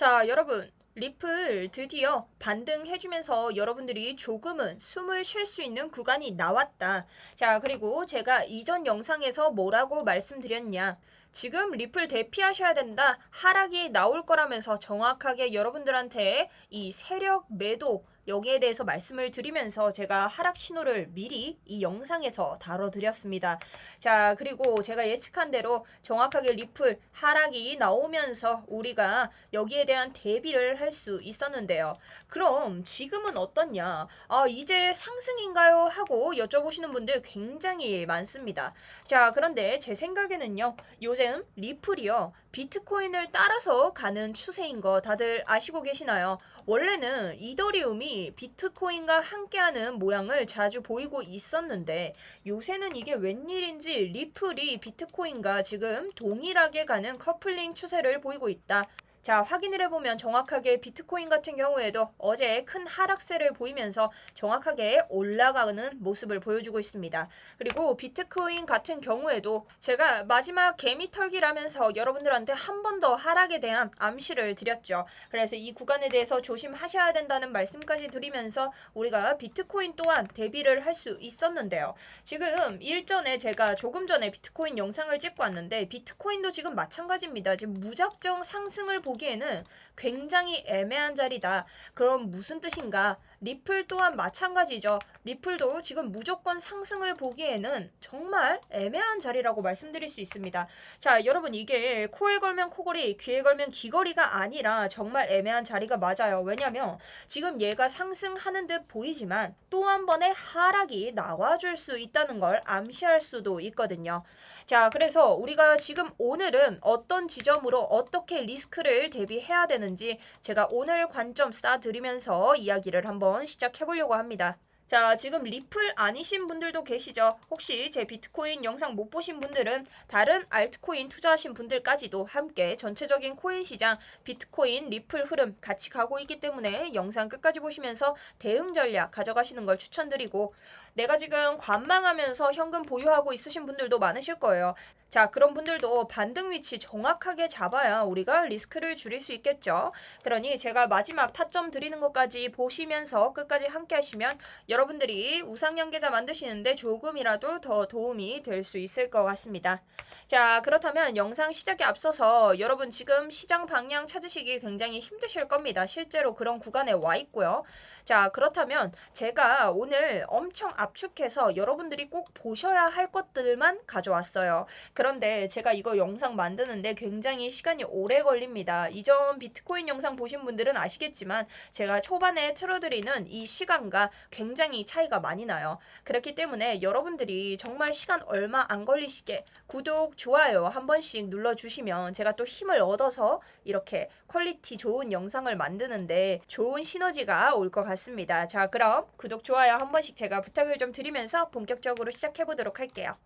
자, 여러분. 리플 드디어 반등해주면서 여러분들이 조금은 숨을 쉴 수 있는 구간이 나왔다. 자, 그리고 제가 이전 영상에서 뭐라고 말씀드렸냐. 지금 리플 대피하셔야 된다. 하락이 나올 거라면서 정확하게 여러분들한테 이 세력 매도 여기에 대해서 말씀을 드리면서 제가 하락 신호를 미리 이 영상에서 다뤄드렸습니다. 자, 그리고 제가 예측한 대로 정확하게 리플 하락이 나오면서 우리가 여기에 대한 대비를 할 수 있었는데요. 그럼 지금은 어떻냐? 아, 이제 상승인가요? 하고 여쭤보시는 분들 굉장히 많습니다. 자, 그런데 제 생각에는요, 요즘 리플이요, 비트코인을 따라서 가는 추세인 거 다들 아시고 계시나요? 원래는 이더리움이 비트코인과 함께하는 모양을 자주 보이고 있었는데 요새는 이게 웬일인지 리플이 비트코인과 지금 동일하게 가는 커플링 추세를 보이고 있다. 자, 확인을 해보면 정확하게 비트코인 같은 경우에도 어제 큰 하락세를 보이면서 정확하게 올라가는 모습을 보여주고 있습니다. 그리고 비트코인 같은 경우에도 제가 마지막 개미 털기라면서 여러분들한테 한 번 더 하락에 대한 암시를 드렸죠. 그래서 이 구간에 대해서 조심하셔야 된다는 말씀까지 드리면서 우리가 비트코인 또한 대비를 할 수 있었는데요. 지금 일전에 제가 조금 전에 비트코인 영상을 찍고 왔는데 비트코인도 지금 마찬가지입니다. 지금 무작정 상승을 보 기에는 굉장히 애매한 자리다. 그럼 무슨 뜻인가? 리플 또한 마찬가지죠. 리플도 지금 무조건 상승을 보기에는 정말 애매한 자리라고 말씀드릴 수 있습니다. 자, 여러분 이게 코에 걸면 코걸이, 귀에 걸면 귀걸이가 아니라 정말 애매한 자리가 맞아요. 왜냐면 지금 얘가 상승하는 듯 보이지만 또 한 번의 하락이 나와줄 수 있다는 걸 암시할 수도 있거든요. 자, 그래서 우리가 지금 오늘은 어떤 지점으로 어떻게 리스크를 대비해야 되는지 제가 오늘 관점 쌓아드리면서 이야기를 한번 시작해 보려고 합니다. 자, 지금 리플 아니신 분들도 계시죠? 혹시 제 비트코인 영상 못 보신 분들은 다른 알트코인 투자하신 분들까지도 함께 전체적인 코인 시장, 비트코인, 리플 흐름 같이 가고 있기 때문에 영상 끝까지 보시면서 대응 전략 가져가시는 걸 추천드리고 내가 지금 관망하면서 현금 보유하고 있으신 분들도 많으실 거예요. 자, 그런 분들도 반등 위치 정확하게 잡아야 우리가 리스크를 줄일 수 있겠죠. 그러니 제가 마지막 타점 드리는 것까지 보시면서 끝까지 함께 하시면 여러분들이 우상연계자 만드시는데 조금이라도 더 도움이 될 수 있을 것 같습니다. 자, 그렇다면 영상 시작에 앞서서 여러분 지금 시장 방향 찾으시기 굉장히 힘드실 겁니다. 실제로 그런 구간에 와 있고요. 자, 그렇다면 제가 오늘 엄청 압축해서 여러분들이 꼭 보셔야 할 것들만 가져왔어요. 그런데 제가 이거 영상 만드는데 굉장히 시간이 오래 걸립니다. 이전 비트코인 영상 보신 분들은 아시겠지만 제가 초반에 틀어드리는 이 시간과 굉장히 차이가 많이 나요. 그렇기 때문에 여러분들이 정말 시간 얼마 안 걸리시게 구독, 좋아요 한 번씩 눌러주시면 제가 또 힘을 얻어서 이렇게 퀄리티 좋은 영상을 만드는데 좋은 시너지가 올 것 같습니다. 자, 그럼 구독, 좋아요 한 번씩 제가 부탁을 좀 드리면서 본격적으로 시작해 보도록 할게요.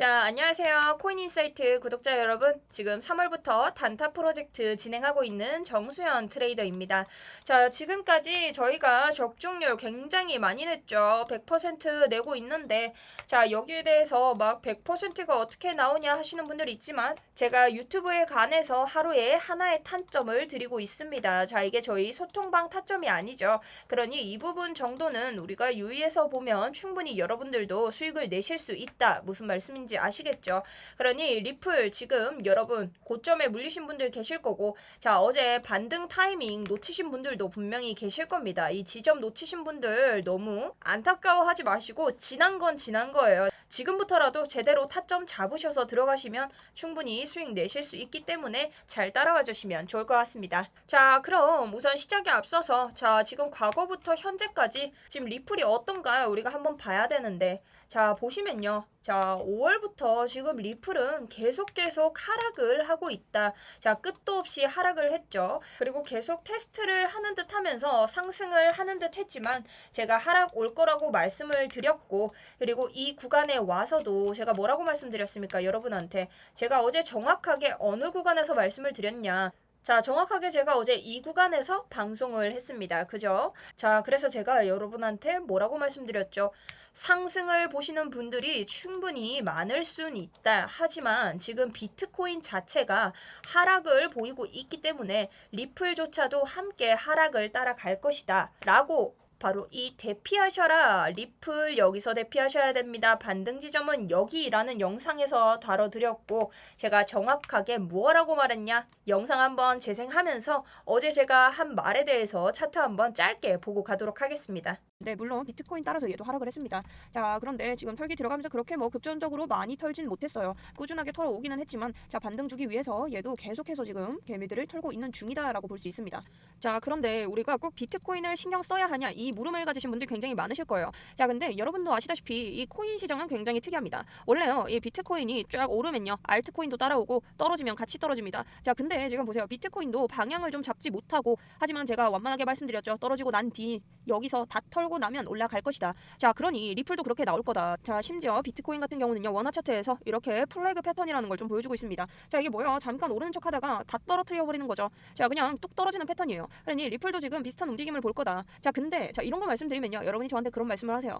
자, 안녕하세요. 코인인사이트 구독자 여러분. 지금 3월부터 단타 프로젝트 진행하고 있는 정수현 트레이더입니다. 자, 지금까지 저희가 적중률 굉장히 많이 냈죠. 100% 내고 있는데, 자, 여기에 대해서 막 100%가 어떻게 나오냐 하시는 분들 있지만, 제가 유튜브에 관해서 하루에 하나의 탄점을 드리고 있습니다. 자, 이게 저희 소통방 타점이 아니죠. 그러니 이 부분 정도는 우리가 유의해서 보면 충분히 여러분들도 수익을 내실 수 있다. 무슨 말씀인지 아시겠죠? 그러니 리플 지금 여러분 고점에 물리신 분들 계실 거고 자 어제 반등 타이밍 놓치신 분들도 분명히 계실 겁니다. 이 지점 놓치신 분들 너무 안타까워하지 마시고 지난 건 지난 거예요. 지금부터라도 제대로 타점 잡으셔서 들어가시면 충분히 수익 내실 수 있기 때문에 잘 따라와 주시면 좋을 것 같습니다. 자 그럼 우선 시작에 앞서서 자 지금 과거부터 현재까지 지금 리플이 어떤가요? 우리가 한번 봐야 되는데 자 보시면요. 자, 5월부터 지금 리플은 계속 계속 하락을 하고 있다. 자, 끝도 없이 하락을 했죠. 그리고 계속 테스트를 하는 듯 하면서 상승을 하는 듯 했지만 제가 하락 올 거라고 말씀을 드렸고 그리고 이 구간에 와서도 제가 뭐라고 말씀드렸습니까? 여러분한테. 제가 어제 정확하게 어느 구간에서 말씀을 드렸냐. 자, 정확하게 제가 어제 이 구간에서 방송을 했습니다. 그죠? 자, 그래서 제가 여러분한테 뭐라고 말씀드렸죠? 상승을 보시는 분들이 충분히 많을 순 있다. 하지만 지금 비트코인 자체가 하락을 보이고 있기 때문에 리플조차도 함께 하락을 따라갈 것이다. 라고 바로 이 대피하셔라. 리플 여기서 대피하셔야 됩니다. 반등 지점은 여기라는 영상에서 다뤄드렸고 제가 정확하게 무엇라고 말했냐? 영상 한번 재생하면서 어제 제가 한 말에 대해서 차트 한번 짧게 보고 가도록 하겠습니다 네, 물론 비트코인 따라서 얘도 하락을 했습니다. 자, 그런데 지금 털기 들어가면서 그렇게 뭐 급전적으로 많이 털진 못했어요. 꾸준하게 털어오기는 했지만 자, 반등 주기 위해서 얘도 계속해서 지금 개미들을 털고 있는 중이다라고 볼 수 있습니다. 자, 그런데 우리가 꼭 비트코인을 신경 써야 하냐 이 물음을 가지신 분들 굉장히 많으실 거예요. 자, 근데 여러분도 아시다시피 이 코인 시장은 굉장히 특이합니다. 원래요, 이 비트코인이 쫙 오르면요, 알트코인도 따라오고 떨어지면 같이 떨어집니다. 자, 근데 지금 보세요, 비트코인도 방향을 좀 잡지 못하고 하지만 제가 완만하게 말씀드렸죠. 떨어지고 난 뒤 여기서 다 털고 나면 올라갈 것이다. 자, 그러니 리플도 그렇게 나올 거다. 자, 심지어 비트코인 같은 경우는요, 원화 차트에서 이렇게 플래그 패턴이라는 걸 좀 보여주고 있습니다. 자, 이게 뭐야? 잠깐 오르는 척 하다가 다 떨어뜨려 버리는 거죠. 자, 그냥 뚝 떨어지는 패턴이에요. 그러니 리플도 지금 비슷한 움직임을 볼 거다. 자, 근데 자, 이런 거 말씀드리면요. 여러분이 저한테 그런 말씀을 하세요.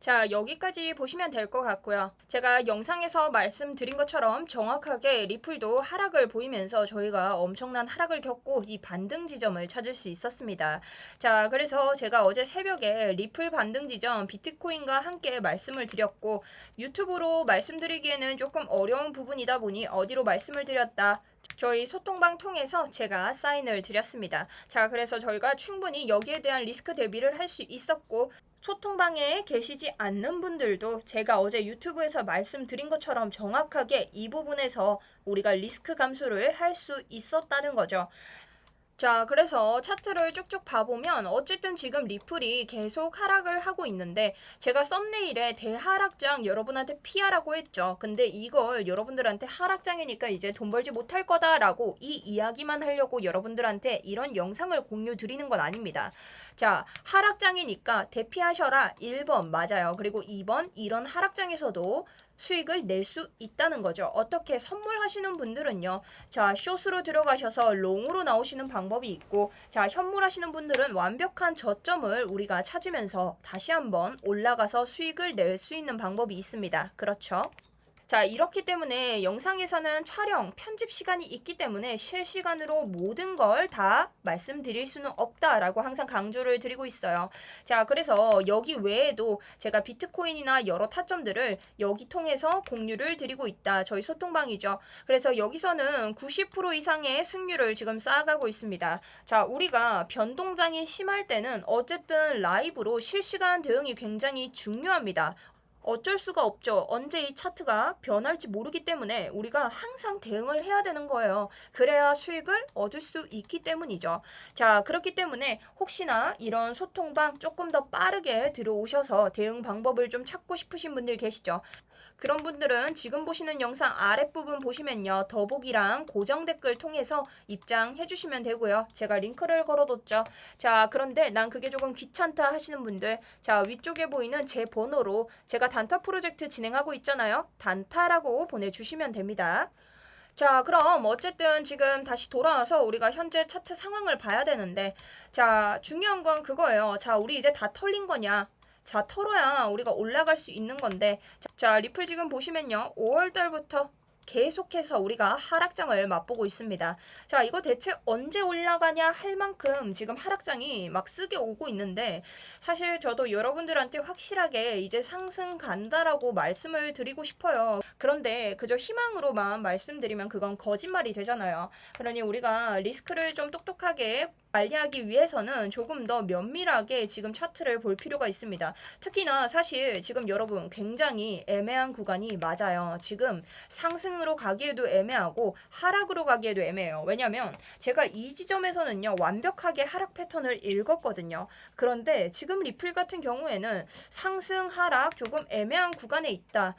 자, 여기까지 보시면 될 것 같고요. 제가 영상에서 말씀드린 것처럼 정확하게 리플도 하락을 보이면서 저희가 엄청난 하락을 겪고 이 반등 지점을 찾을 수 있었습니다. 자, 그래서 제가 어제 새벽에 리플 반등 지점 비트코인과 함께 말씀을 드렸고 유튜브로 말씀드리기에는 조금 어려운 부분이다 보니 어디로 말씀을 드렸다. 저희 소통방 통해서 제가 사인을 드렸습니다. 자, 그래서 저희가 충분히 여기에 대한 리스크 대비를 할 수 있었고 소통방에 계시지 않는 분들도 제가 어제 유튜브에서 말씀드린 것처럼 정확하게 이 부분에서 우리가 리스크 감소를 할 수 있었다는 거죠. 자, 그래서 차트를 쭉쭉 봐보면 어쨌든 지금 리플이 계속 하락을 하고 있는데 제가 썸네일에 대하락장 여러분한테 피하라고 했죠. 근데 이걸 여러분들한테 하락장이니까 이제 돈 벌지 못할 거다라고 이 이야기만 하려고 여러분들한테 이런 영상을 공유 드리는 건 아닙니다. 자, 하락장이니까 대피하셔라 1번 맞아요. 그리고 2번 이런 하락장에서도 수익을 낼 수 있다는 거죠. 어떻게 선물하시는 분들은요. 자, 숏으로 들어가셔서 롱으로 나오시는 방법이 있고, 자, 현물하시는 분들은 완벽한 저점을 우리가 찾으면서 다시 한번 올라가서 수익을 낼 수 있는 방법이 있습니다. 그렇죠? 자, 이렇기 때문에 영상에서는 촬영, 편집 시간이 있기 때문에 실시간으로 모든 걸 다 말씀드릴 수는 없다라고 항상 강조를 드리고 있어요. 자, 그래서 여기 외에도 제가 비트코인이나 여러 타점들을 여기 통해서 공유를 드리고 있다. 저희 소통방이죠. 그래서 여기서는 90% 이상의 승률을 지금 쌓아가고 있습니다. 자, 우리가 변동장이 심할 때는 어쨌든 라이브로 실시간 대응이 굉장히 중요합니다. 어쩔 수가 없죠. 언제 이 차트가 변할지 모르기 때문에 우리가 항상 대응을 해야 되는 거예요. 그래야 수익을 얻을 수 있기 때문이죠. 자, 그렇기 때문에 혹시나 이런 소통방 조금 더 빠르게 들어오셔서 대응 방법을 좀 찾고 싶으신 분들 계시죠. 그런 분들은 지금 보시는 영상 아랫부분 보시면요. 더보기랑 고정 댓글 통해서 입장해 주시면 되고요. 제가 링크를 걸어뒀죠. 자, 그런데 난 그게 조금 귀찮다 하시는 분들, 자, 위쪽에 보이는 제 번호로 제가 단타 프로젝트 진행하고 있잖아요. 단타라고 보내주시면 됩니다. 자, 그럼 어쨌든 지금 다시 돌아와서 우리가 현재 차트 상황을 봐야 되는데, 자, 중요한 건 그거예요. 자, 우리 이제 다 털린 거냐? 자, 털어야 우리가 올라갈 수 있는 건데, 자, 리플 지금 보시면요. 5월달부터 계속해서 우리가 하락장을 맛보고 있습니다. 자, 이거 대체 언제 올라가냐 할 만큼 지금 하락장이 막 쓰게 오고 있는데 사실 저도 여러분들한테 확실하게 이제 상승 간다라고 말씀을 드리고 싶어요. 그런데 그저 희망으로만 말씀드리면 그건 거짓말이 되잖아요. 그러니 우리가 리스크를 좀 똑똑하게 관리하기 위해서는 조금 더 면밀하게 지금 차트를 볼 필요가 있습니다. 특히나 사실 지금 여러분 굉장히 애매한 구간이 맞아요. 지금 상승으로 가기에도 애매하고 하락으로 가기에도 애매해요. 왜냐면 제가 이 지점에서는요 완벽하게 하락 패턴을 읽었거든요. 그런데 지금 리플 같은 경우에는 상승 하락 조금 애매한 구간에 있다.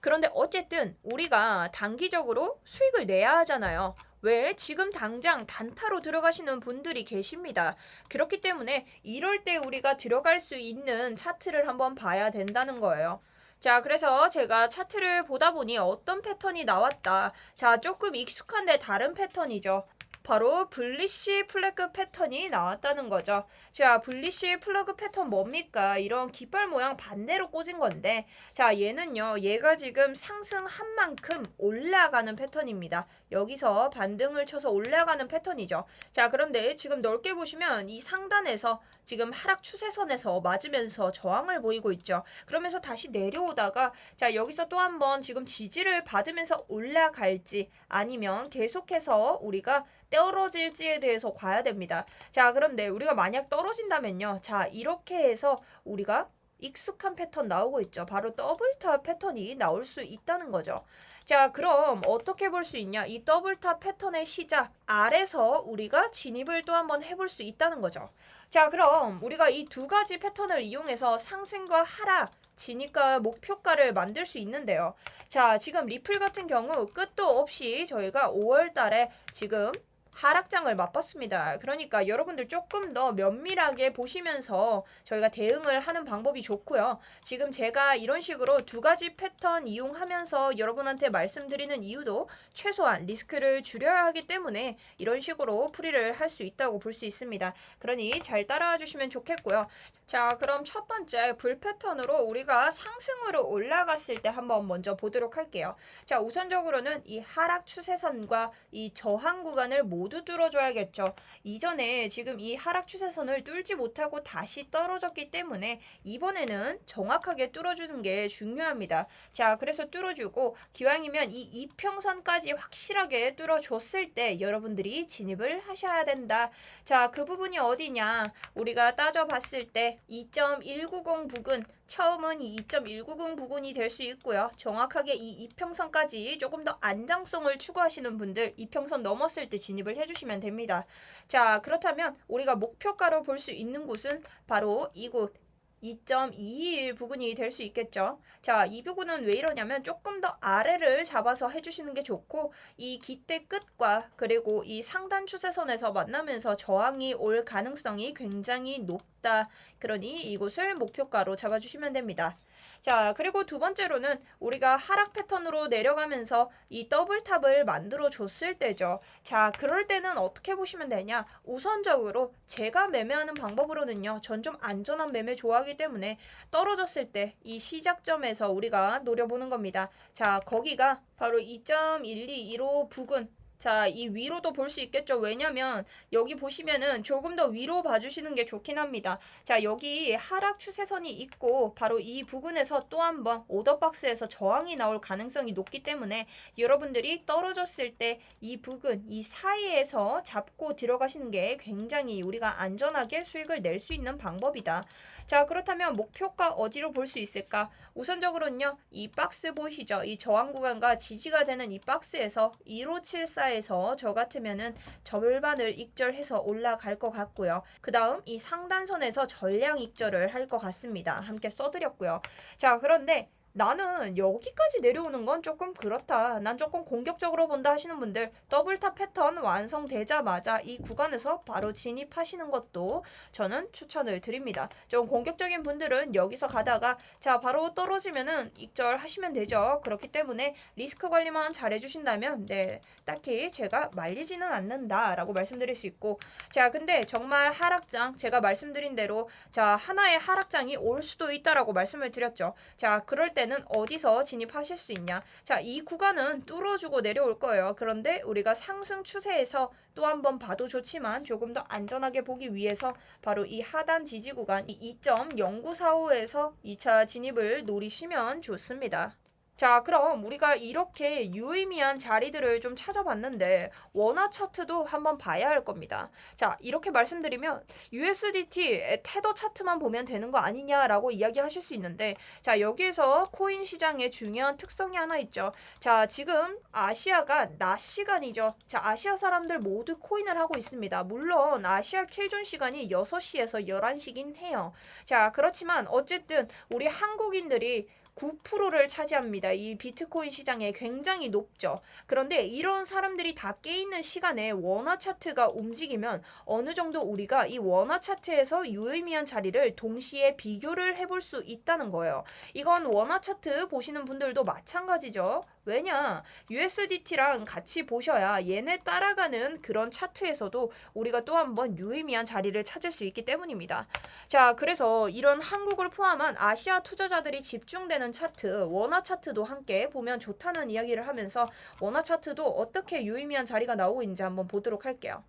그런데 어쨌든 우리가 단기적으로 수익을 내야 하잖아요. 왜? 지금 당장 단타로 들어가시는 분들이 계십니다. 그렇기 때문에 이럴 때 우리가 들어갈 수 있는 차트를 한번 봐야 된다는 거예요. 자, 그래서 제가 차트를 보다 보니 어떤 패턴이 나왔다. 자, 조금 익숙한데 다른 패턴이죠. 바로 블리시 플래그 패턴이 나왔다는 거죠. 자, 블리시 플러그 패턴 뭡니까? 이런 깃발 모양 반대로 꽂은 건데, 자, 얘는요, 얘가 지금 상승한 만큼 올라가는 패턴입니다. 여기서 반등을 쳐서 올라가는 패턴이죠. 자, 그런데 지금 넓게 보시면 이 상단에서 지금 하락 추세선에서 맞으면서 저항을 보이고 있죠. 그러면서 다시 내려오다가 자, 여기서 또 한번 지금 지지를 받으면서 올라갈지 아니면 계속해서 우리가 떨어질지에 대해서 봐야 됩니다. 자, 그런데 우리가 만약 떨어진다면요. 자, 이렇게 해서 우리가 익숙한 패턴 나오고 있죠. 바로 더블탑 패턴이 나올 수 있다는 거죠. 자, 그럼 어떻게 볼 수 있냐? 이 더블탑 패턴의 시작 아래서 우리가 진입을 또 한번 해볼 수 있다는 거죠. 자, 그럼 우리가 이 두 가지 패턴을 이용해서 상승과 하락, 진입과 목표가를 만들 수 있는데요. 자, 지금 리플 같은 경우 끝도 없이 저희가 5월 달에 지금 하락장을 맛봤습니다. 그러니까 여러분들 조금 더 면밀하게 보시면서 저희가 대응을 하는 방법이 좋고요. 지금 제가 이런 식으로 두 가지 패턴 이용하면서 여러분한테 말씀드리는 이유도 최소한 리스크를 줄여야 하기 때문에 이런 식으로 풀이를 할 수 있다고 볼 수 있습니다. 그러니 잘 따라와 주시면 좋겠고요. 자, 그럼 첫 번째 불 패턴으로 우리가 상승으로 올라갔을 때 한번 먼저 보도록 할게요. 자, 우선적으로는 이 하락 추세선과 이 저항 구간을 모두 뚫어줘야겠죠. 이전에 지금 이 하락 추세선을 뚫지 못하고 다시 떨어졌기 때문에 이번에는 정확하게 뚫어주는 게 중요합니다. 자, 그래서 뚫어주고 기왕이면 이 이평선까지 확실하게 뚫어줬을 때 여러분들이 진입을 하셔야 된다. 자, 그 부분이 어디냐? 우리가 따져봤을 때 2.190 부근 처음은 이 2.190 부근이 될 수 있고요. 정확하게 이 이평선까지 조금 더 안정성을 추구하시는 분들 이평선 넘었을 때 진입을 해주시면 됩니다. 자 그렇다면 우리가 목표가로 볼 수 있는 곳은 바로 이곳 2.221 부근이 될 수 있겠죠. 자, 이 부분은 왜 이러냐면 조금 더 아래를 잡아서 해주시는 게 좋고 이 기대 끝과 그리고 이 상단 추세선에서 만나면서 저항이 올 가능성이 굉장히 높다. 그러니 이곳을 목표가로 잡아주시면 됩니다. 자, 그리고 두 번째로는 우리가 하락 패턴으로 내려가면서 이 더블탑을 만들어 줬을 때죠. 자, 그럴 때는 어떻게 보시면 되냐? 우선적으로 제가 매매하는 방법으로는요. 전 좀 안전한 매매 좋아하기 때문에 떨어졌을 때 이 시작점에서 우리가 노려보는 겁니다. 자, 거기가 바로 2.1215 부근 자, 이 위로도 볼 수 있겠죠. 왜냐면 여기 보시면은 조금 더 위로 봐주시는 게 좋긴 합니다. 자, 여기 하락 추세선이 있고 바로 이 부분에서 또 한 번 오더박스에서 저항이 나올 가능성이 높기 때문에 여러분들이 떨어졌을 때 이 부근, 이 사이에서 잡고 들어가시는 게 굉장히 우리가 안전하게 수익을 낼 수 있는 방법이다. 자, 그렇다면 목표가 어디로 볼 수 있을까? 우선적으로는요, 이 박스 보이시죠? 이 저항 구간과 지지가 되는 이 박스에서 1574 에서 저 같으면은 절반을 익절해서 올라갈 것 같고요. 그 다음 이 상단선에서 전량 익절을 할 것 같습니다. 함께 써드렸고요. 자, 그런데 나는 여기까지 내려오는 건 조금 그렇다. 난 조금 공격적으로 본다 하시는 분들 더블탑 패턴 완성되자마자 이 구간에서 바로 진입하시는 것도 저는 추천을 드립니다. 좀 공격적인 분들은 여기서 가다가 자 바로 떨어지면은 익절 하시면 되죠. 그렇기 때문에 리스크 관리만 잘 해주신다면 네 딱히 제가 말리지는 않는다라고 말씀드릴 수 있고 자 근데 정말 하락장 제가 말씀드린 대로 자 하나의 하락장이 올 수도 있다라고 말씀을 드렸죠. 자 그럴 때는 어디서 진입하실 수 있냐? 자 이 구간은 뚫어주고 내려올 거예요. 그런데 우리가 상승 추세에서 또 한 번 봐도 좋지만 조금 더 안전하게 보기 위해서 바로 이 하단 지지 구간 이 2.0945에서 2차 진입을 노리시면 좋습니다. 자, 그럼 우리가 이렇게 유의미한 자리들을 좀 찾아봤는데 원화 차트도 한번 봐야 할 겁니다. 자, 이렇게 말씀드리면 USDT 테더 차트만 보면 되는 거 아니냐라고 이야기하실 수 있는데 자, 여기에서 코인 시장의 중요한 특성이 하나 있죠. 자, 지금 아시아가 낮 시간이죠. 자, 아시아 사람들 모두 코인을 하고 있습니다. 물론 아시아 킬존 시간이 6시에서 11시긴 해요. 자, 그렇지만 어쨌든 우리 한국인들이 9%를 차지합니다. 이 비트코인 시장에 굉장히 높죠. 그런데 이런 사람들이 다 깨있는 시간에 원화 차트가 움직이면 어느 정도 우리가 이 원화 차트에서 유의미한 자리를 동시에 비교를 해볼 수 있다는 거예요. 이건 원화 차트 보시는 분들도 마찬가지죠. 왜냐? USDT랑 같이 보셔야 얘네 따라가는 그런 차트에서도 우리가 또 한번 유의미한 자리를 찾을 수 있기 때문입니다. 자, 그래서 이런 한국을 포함한 아시아 투자자들이 집중되는 차트, 원화 차트도 함께 보면 좋다는 이야기를 하면서 원화 차트도 어떻게 유의미한 자리가 나오고 있는지 한번 보도록 할게요.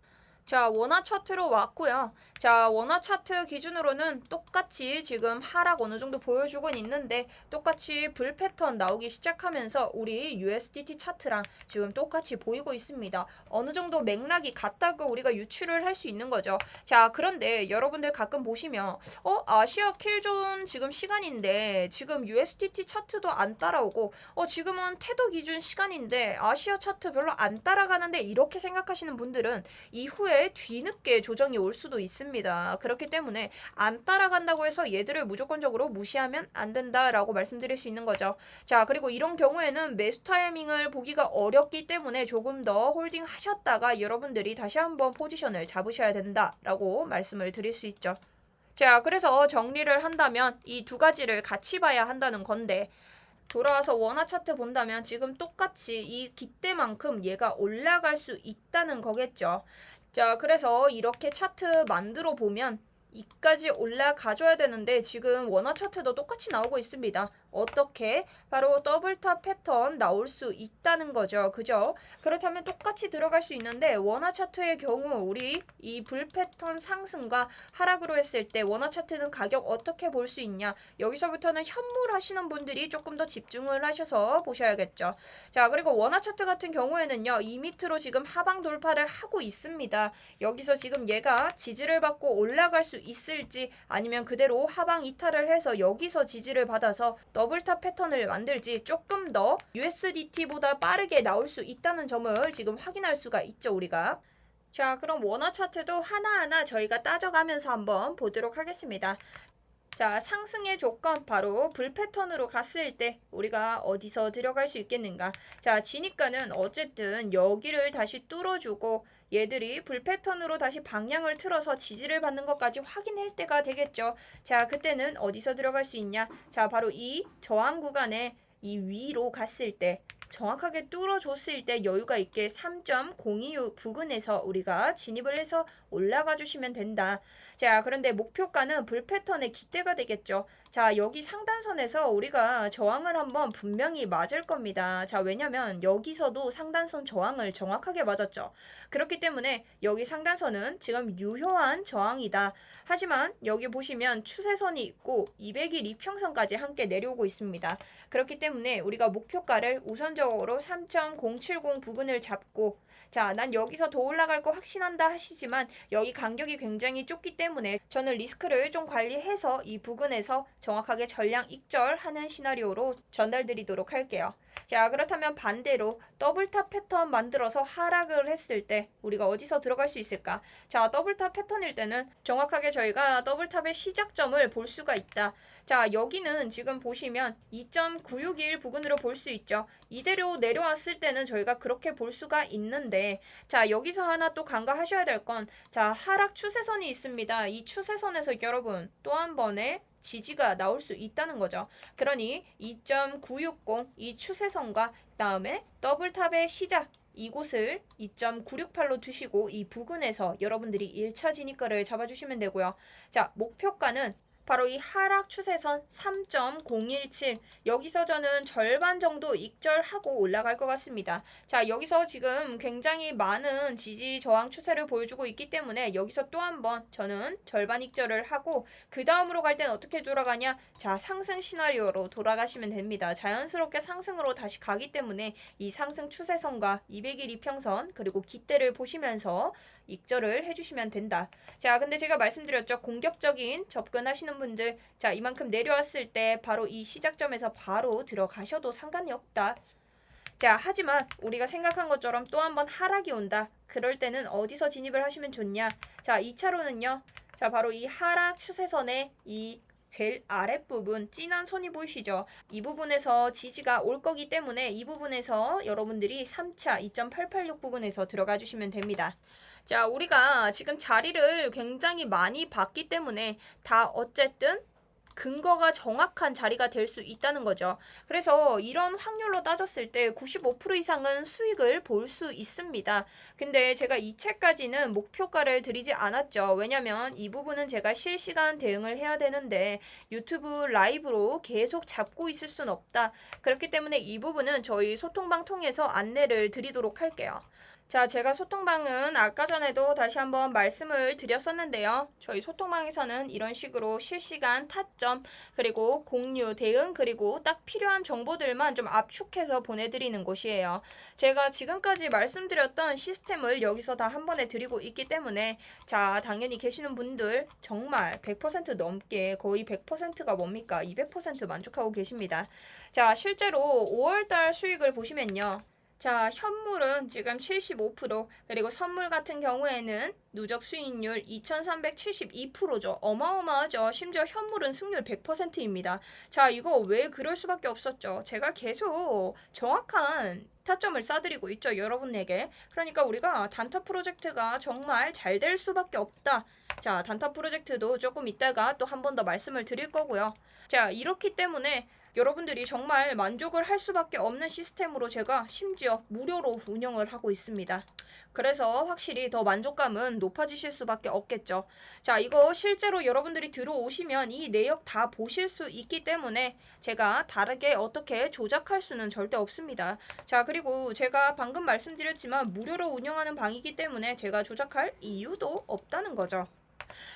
자, 원화 차트로 왔고요. 자, 원화 차트 기준으로는 똑같이 지금 하락 어느 정도 보여주곤 있는데 똑같이 불 패턴 나오기 시작하면서 우리 USDT 차트랑 지금 똑같이 보이고 있습니다. 어느 정도 맥락이 같다고 우리가 유추를 할 수 있는 거죠. 자, 그런데 여러분들 가끔 보시면 어, 아시아 킬존 지금 시간인데 지금 USDT 차트도 안 따라오고 어, 지금은 테더 기준 시간인데 아시아 차트 별로 안 따라가는데 이렇게 생각하시는 분들은 이후에 뒤늦게 조정이 올 수도 있습니다. 그렇기 때문에 안 따라간다고 해서 얘들을 무조건적으로 무시하면 안 된다라고 말씀드릴 수 있는 거죠. 자, 그리고 이런 경우에는 매수 타이밍을 보기가 어렵기 때문에 조금 더 홀딩 하셨다가 여러분들이 다시 한번 포지션을 잡으셔야 된다라고 말씀을 드릴 수 있죠. 자, 그래서 정리를 한다면 이 두 가지를 같이 봐야 한다는 건데 돌아와서 원화 차트 본다면 지금 똑같이 이 기대만큼 얘가 올라갈 수 있다는 거겠죠. 자, 그래서 이렇게 차트 만들어 보면 이까지 올라가줘야 되는데 지금 원화 차트도 똑같이 나오고 있습니다. 어떻게? 바로 더블탑 패턴 나올 수 있다는 거죠. 그죠? 그렇다면 똑같이 들어갈 수 있는데 원화 차트의 경우 우리 이 불 패턴 상승과 하락으로 했을 때 원화 차트는 가격 어떻게 볼 수 있냐? 여기서부터는 현물 하시는 분들이 조금 더 집중을 하셔서 보셔야겠죠. 자, 그리고 원화 차트 같은 경우에는요. 이 밑으로 지금 하방 돌파를 하고 있습니다. 여기서 지금 얘가 지지를 받고 올라갈 수 있을지 아니면 그대로 하방 이탈을 해서 여기서 지지를 받아서 더블탑 패턴을 만들지 조금 더 USDT보다 빠르게 나올 수 있다는 점을 지금 확인할 수가 있죠, 우리가. 자, 그럼 원화 차트도 하나하나 저희가 따져가면서 한번 보도록 하겠습니다. 자, 상승의 조건 바로 불 패턴으로 갔을 때 우리가 어디서 들어갈 수 있겠는가? 자, 지니까는 어쨌든 여기를 다시 뚫어주고 얘들이 불 패턴으로 다시 방향을 틀어서 지지를 받는 것까지 확인할 때가 되겠죠. 자, 그때는 어디서 들어갈 수 있냐? 자, 바로 이 저항 구간에 이 위로 갔을 때 정확하게 뚫어줬을 때 여유가 있게 3.026 부근에서 우리가 진입을 해서 올라가 주시면 된다. 자, 그런데 목표가는 불 패턴의 기대가 되겠죠. 자, 여기 상단선에서 우리가 저항을 한번 분명히 맞을 겁니다. 자, 왜냐면 여기서도 상단선 저항을 정확하게 맞았죠. 그렇기 때문에 여기 상단선은 지금 유효한 저항이다. 하지만 여기 보시면 추세선이 있고 200일 이평선까지 함께 내려오고 있습니다. 그렇기 때문에 우리가 목표가를 우선적으로 3.070 부근을 잡고 자, 난 여기서 더 올라갈 거 확신한다 하시지만 여기 간격이 굉장히 좁기 때문에 저는 리스크를 좀 관리해서 이 부근에서 정확하게 전량 익절하는 시나리오로 전달드리도록 할게요. 자, 그렇다면 반대로 더블탑 패턴 만들어서 하락을 했을 때 우리가 어디서 들어갈 수 있을까? 자, 더블탑 패턴일 때는 정확하게 저희가 더블탑의 시작점을 볼 수가 있다. 자, 여기는 지금 보시면 2.961 부근으로 볼 수 있죠. 이대로 내려왔을 때는 저희가 그렇게 볼 수가 있는데, 자, 여기서 하나 또 간과하셔야 될 건, 자, 하락 추세선이 있습니다. 이 추세선에서 여러분 또 한 번의 지지가 나올 수 있다는 거죠. 그러니 2.960 이 추세선과 그다음에 더블탑의 시작 이곳을 2.968로 두시고 이 부근에서 여러분들이 1차 진입가를 잡아주시면 되고요. 자, 목표가는 바로 이 하락 추세선 3.017 여기서 저는 절반 정도 익절하고 올라갈 것 같습니다. 자 여기서 지금 굉장히 많은 지지 저항 추세를 보여주고 있기 때문에 여기서 또 한번 저는 절반 익절을 하고 그 다음으로 갈 땐 어떻게 돌아가냐 자 상승 시나리오로 돌아가시면 됩니다. 자연스럽게 상승으로 다시 가기 때문에 이 상승 추세선과 200일 이평선 그리고 기대를 보시면서 익절을 해주시면 된다. 자, 근데 제가 말씀드렸죠. 공격적인 접근하시는 분들, 자, 이만큼 내려왔을 때 바로 이 시작점에서 바로 들어가셔도 상관이 없다. 자, 하지만 우리가 생각한 것처럼 또 한 번 하락이 온다. 그럴 때는 어디서 진입을 하시면 좋냐? 자, 2차로는요. 자, 바로 이 하락 추세선의 이 제일 아랫부분 진한 선이 보이시죠? 이 부분에서 지지가 올 거기 때문에 이 부분에서 여러분들이 3차 2.886 부분에서 들어가 주시면 됩니다. 자, 우리가 지금 자리를 굉장히 많이 봤기 때문에 다 어쨌든 근거가 정확한 자리가 될 수 있다는 거죠. 그래서 이런 확률로 따졌을 때 95% 이상은 수익을 볼 수 있습니다. 근데 제가 이 책까지는 목표가를 드리지 않았죠. 왜냐면 이 부분은 제가 실시간 대응을 해야 되는데 유튜브 라이브로 계속 잡고 있을 순 없다. 그렇기 때문에 이 부분은 저희 소통방 통해서 안내를 드리도록 할게요. 자, 제가 소통방은 아까 전에도 다시 한번 말씀을 드렸었는데요. 저희 소통방에서는 이런 식으로 실시간 타점, 그리고 공유, 대응, 그리고 딱 필요한 정보들만 좀 압축해서 보내드리는 곳이에요. 제가 지금까지 말씀드렸던 시스템을 여기서 다 한 번에 드리고 있기 때문에 자, 당연히 계시는 분들 정말 100% 넘게 거의 100%가 뭡니까? 200% 만족하고 계십니다. 자, 실제로 5월달 수익을 보시면요. 자, 현물은 지금 75%, 그리고 선물 같은 경우에는 누적 수익률 2372%죠. 어마어마하죠. 심지어 현물은 승률 100%입니다. 자, 이거 왜 그럴 수밖에 없었죠? 제가 계속 정확한 타점을 쏴드리고 있죠, 여러분에게. 그러니까 우리가 단타 프로젝트가 정말 잘 될 수밖에 없다. 자, 단타 프로젝트도 조금 이따가 또 한 번 더 말씀을 드릴 거고요. 자, 이렇기 때문에 여러분들이 정말 만족을 할 수밖에 없는 시스템으로 제가 심지어 무료로 운영을 하고 있습니다. 그래서 확실히 더 만족감은 높아지실 수밖에 없겠죠. 자, 이거 실제로 여러분들이 들어오시면 이 내역 다 보실 수 있기 때문에 제가 다르게 어떻게 조작할 수는 절대 없습니다. 자, 그리고 제가 방금 말씀드렸지만 무료로 운영하는 방이기 때문에 제가 조작할 이유도 없다는 거죠.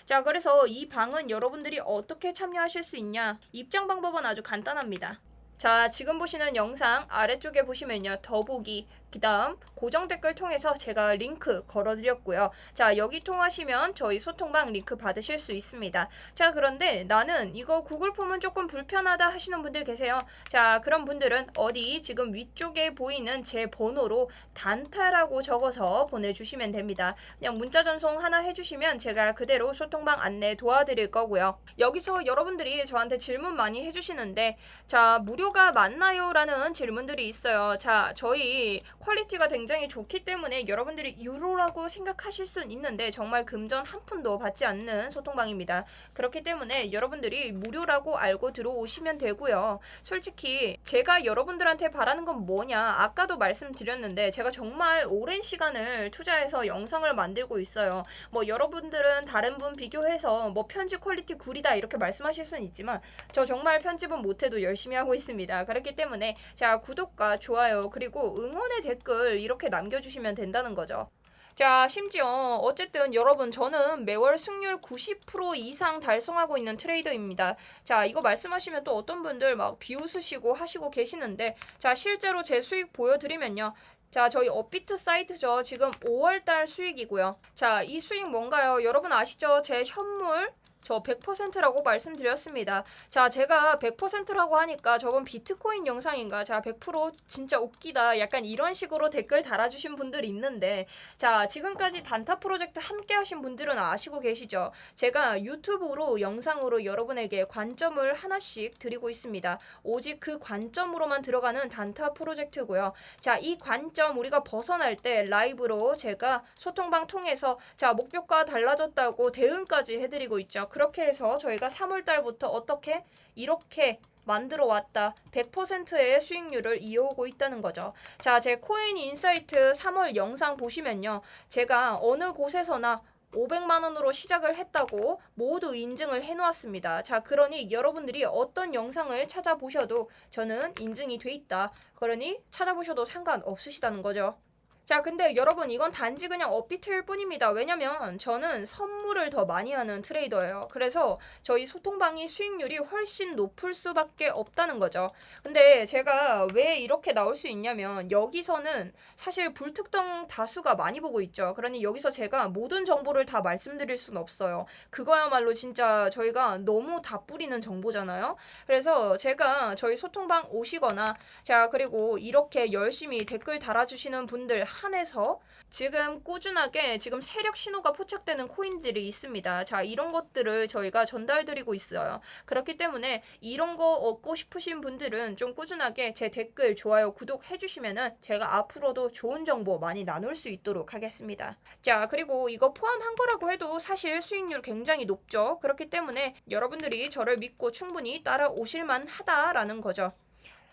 자, 그래서 이 방은 여러분들이 어떻게 참여하실 수 있냐? 입장 방법은 아주 간단합니다. 자, 지금 보시는 영상 아래쪽에 보시면요. 더보기, 그 다음 고정 댓글 통해서 제가 링크 걸어드렸고요. 자, 여기 통하시면 저희 소통방 링크 받으실 수 있습니다. 자, 그런데 나는 이거 구글 폼은 조금 불편하다 하시는 분들 계세요. 자, 그런 분들은 어디 지금 위쪽에 보이는 제 번호로 단타라고 적어서 보내주시면 됩니다. 그냥 문자 전송 하나 해주시면 제가 그대로 소통방 안내 도와드릴 거고요. 여기서 여러분들이 저한테 질문 많이 해주시는데, 자, 무료가 맞나요? 라는 질문들이 있어요. 자, 저희 퀄리티가 굉장히 좋기 때문에 여러분들이 유로라고 생각하실 순 있는데 정말 금전 한 푼도 받지 않는 소통방입니다. 그렇기 때문에 여러분들이 무료라고 알고 들어오시면 되고요. 솔직히 제가 여러분들한테 바라는 건 뭐냐? 아까도 말씀드렸는데 제가 정말 오랜 시간을 투자해서 영상을 만들고 있어요. 뭐 여러분들은 다른 분 비교해서 뭐 편집 퀄리티 구리다 이렇게 말씀하실 수는 있지만 저 정말 편집은 못해도 열심히 하고 있습니다. 그렇기 때문에 자 구독과 좋아요 그리고 응원의 댓글 이렇게 남겨주시면 된다는 거죠. 자, 심지어 어쨌든 여러분 저는 매월 승률 90% 이상 달성하고 있는 트레이더입니다. 자, 이거 말씀하시면 또 어떤 분들 막 비웃으시고 하시고 계시는데 자, 실제로 제 수익 보여드리면요. 자, 저희 업비트 사이트죠. 지금 5월달 수익이고요. 자, 이 수익 뭔가요? 여러분 아시죠? 제 현물 저 100%라고 말씀드렸습니다. 자, 제가 100%라고 하니까 저건 비트코인 영상인가? 자, 100% 진짜 웃기다. 약간 이런 식으로 댓글 달아주신 분들 있는데, 자, 지금까지 단타 프로젝트 함께 하신 분들은 아시고 계시죠? 제가 유튜브로 영상으로 여러분에게 관점을 하나씩 드리고 있습니다. 오직 그 관점으로만 들어가는 단타 프로젝트고요. 자, 이 관점 우리가 벗어날 때 라이브로 제가 소통방 통해서 자, 목표가 달라졌다고 대응까지 해드리고 있죠. 그렇게 해서 저희가 3월 달부터 어떻게 이렇게 만들어 왔다. 100%의 수익률을 이어오고 있다는 거죠. 자, 제 코인 인사이트 3월 영상 보시면요. 제가 어느 곳에서나 500만 원으로 시작을 했다고 모두 인증을 해 놓았습니다. 자, 그러니 여러분들이 어떤 영상을 찾아보셔도 저는 인증이 돼 있다. 그러니 찾아보셔도 상관없으시다는 거죠. 자, 근데 여러분 이건 단지 그냥 업비트일 뿐입니다. 왜냐면 저는 선물을 더 많이 하는 트레이더예요. 그래서 저희 소통방이 수익률이 훨씬 높을 수밖에 없다는 거죠. 근데 제가 왜 이렇게 나올 수 있냐면 여기서는 사실 불특정 다수가 많이 보고 있죠. 그러니 여기서 제가 모든 정보를 다 말씀드릴 수는 없어요. 그거야말로 진짜 저희가 너무 다 뿌리는 정보잖아요. 그래서 제가 저희 소통방 오시거나 자, 그리고 이렇게 열심히 댓글 달아주시는 분들 한해서 지금 꾸준하게 지금 세력 신호가 포착되는 코인들이 있습니다. 자, 이런 것들을 저희가 전달드리고 있어요. 그렇기 때문에 이런 거 얻고 싶으신 분들은 좀 꾸준하게 제 댓글, 좋아요, 구독 해주시면은 제가 앞으로도 좋은 정보 많이 나눌 수 있도록 하겠습니다. 자, 그리고 이거 포함한 거라고 해도 사실 수익률 굉장히 높죠. 그렇기 때문에 여러분들이 저를 믿고 충분히 따라오실만 하다라는 거죠.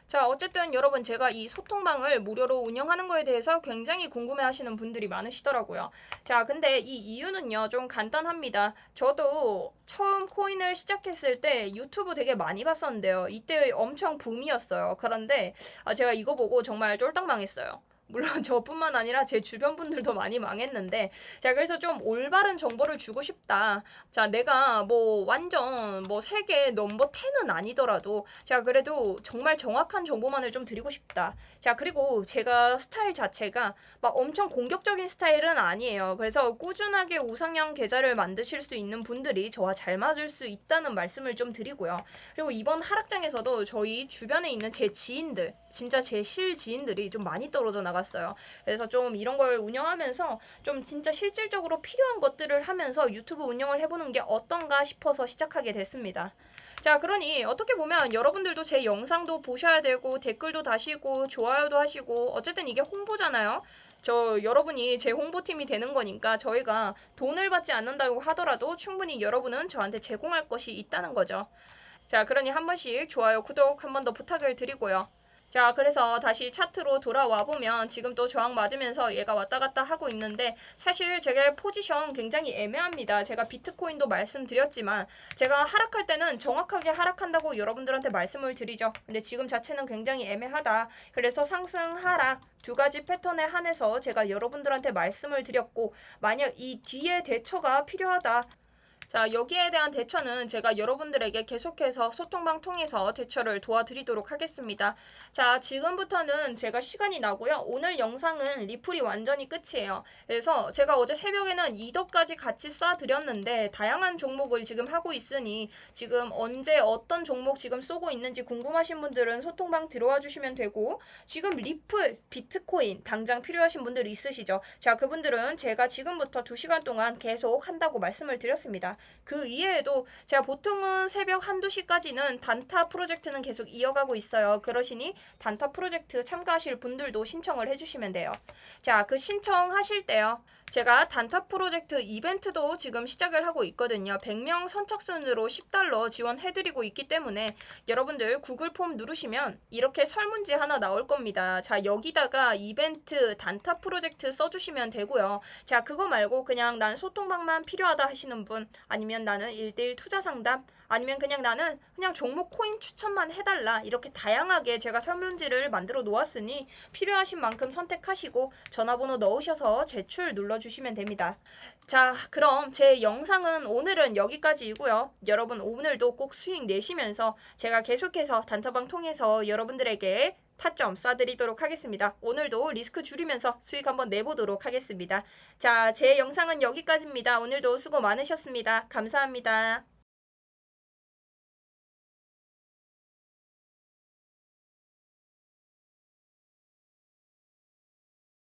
자, 어쨌든 여러분 제가 이 소통방을 무료로 운영하는 거에 대해서 굉장히 궁금해 하시는 분들이 많으시더라고요. 자, 근데 이 이유는요, 좀 간단합니다. 저도 처음 코인을 시작했을 때 유튜브 되게 많이 봤었는데요. 이때 엄청 붐이었어요. 그런데 아, 제가 이거 보고 정말 쫄딱 망했어요. 물론 저뿐만 아니라 제 주변 분들도 많이 망했는데 자 그래서 좀 올바른 정보를 주고 싶다. 자 내가 뭐 완전 뭐 세계 넘버 10은 아니더라도 자 그래도 정말 정확한 정보만을 좀 드리고 싶다. 자 그리고 제가 스타일 자체가 막 엄청 공격적인 스타일은 아니에요. 그래서 꾸준하게 우상향 계좌를 만드실 수 있는 분들이 저와 잘 맞을 수 있다는 말씀을 좀 드리고요. 그리고 이번 하락장에서도 저희 주변에 있는 제 지인들 진짜 제 실 지인들이 좀 많이 떨어져 나 갔어요 그래서 좀 이런 걸 운영하면서 좀 진짜 실질적으로 필요한 것들을 하면서 유튜브 운영을 해보는 게 어떤가 싶어서 시작하게 됐습니다. 자, 그러니 어떻게 보면 여러분들도 제 영상도 보셔야 되고 댓글도 다시고 좋아요도 하시고 어쨌든 이게 홍보잖아요. 저 여러분이 제 홍보팀이 되는 거니까 저희가 돈을 받지 않는다고 하더라도 충분히 여러분은 저한테 제공할 것이 있다는 거죠. 자, 그러니 한 번씩 좋아요, 구독 한 번 더 부탁을 드리고요. 자, 그래서 다시 차트로 돌아와 보면 지금 또 저항 맞으면서 얘가 왔다 갔다 하고 있는데 사실 제가 포지션 굉장히 애매합니다. 제가 비트코인도 말씀드렸지만 제가 하락할 때는 정확하게 하락한다고 여러분들한테 말씀을 드리죠. 근데 지금 자체는 굉장히 애매하다. 그래서 상승 하락 두 가지 패턴에 한해서 제가 여러분들한테 말씀을 드렸고 만약 이 뒤에 대처가 필요하다. 자, 여기에 대한 대처는 제가 여러분들에게 계속해서 소통방 통해서 대처를 도와드리도록 하겠습니다. 자, 지금부터는 제가 시간이 나고요. 오늘 영상은 리플이 완전히 끝이에요. 그래서 제가 어제 새벽에는 2덕까지 같이 쏴드렸는데 다양한 종목을 지금 하고 있으니 지금 언제 어떤 종목 지금 쏘고 있는지 궁금하신 분들은 소통방 들어와 주시면 되고 지금 리플, 비트코인 당장 필요하신 분들 있으시죠? 자, 그분들은 제가 지금부터 2시간 동안 계속 한다고 말씀을 드렸습니다. 그 이외에도 제가 보통은 새벽 한두 시까지는 단타 프로젝트는 계속 이어가고 있어요. 그러시니 단타 프로젝트 참가하실 분들도 신청을 해주시면 돼요. 자, 그 신청하실 때요. 제가 단타 프로젝트 이벤트도 지금 시작을 하고 있거든요. 100명 선착순으로 10달러 지원해드리고 있기 때문에 여러분들 구글 폼 누르시면 이렇게 설문지 하나 나올 겁니다. 자, 여기다가 이벤트 단타 프로젝트 써주시면 되고요. 자, 그거 말고 그냥 난 소통방만 필요하다 하시는 분 아니면 나는 1대1 투자 상담 아니면 그냥 나는 그냥 종목 코인 추천만 해달라 이렇게 다양하게 제가 설문지를 만들어 놓았으니 필요하신 만큼 선택하시고 전화번호 넣으셔서 제출 눌러주시면 됩니다. 자 그럼 제 영상은 오늘은 여기까지이고요. 여러분 오늘도 꼭 수익 내시면서 제가 계속해서 단타방 통해서 여러분들에게 타점 쏴드리도록 하겠습니다. 오늘도 리스크 줄이면서 수익 한번 내보도록 하겠습니다. 자, 제 영상은 여기까지입니다. 오늘도 수고 많으셨습니다. 감사합니다.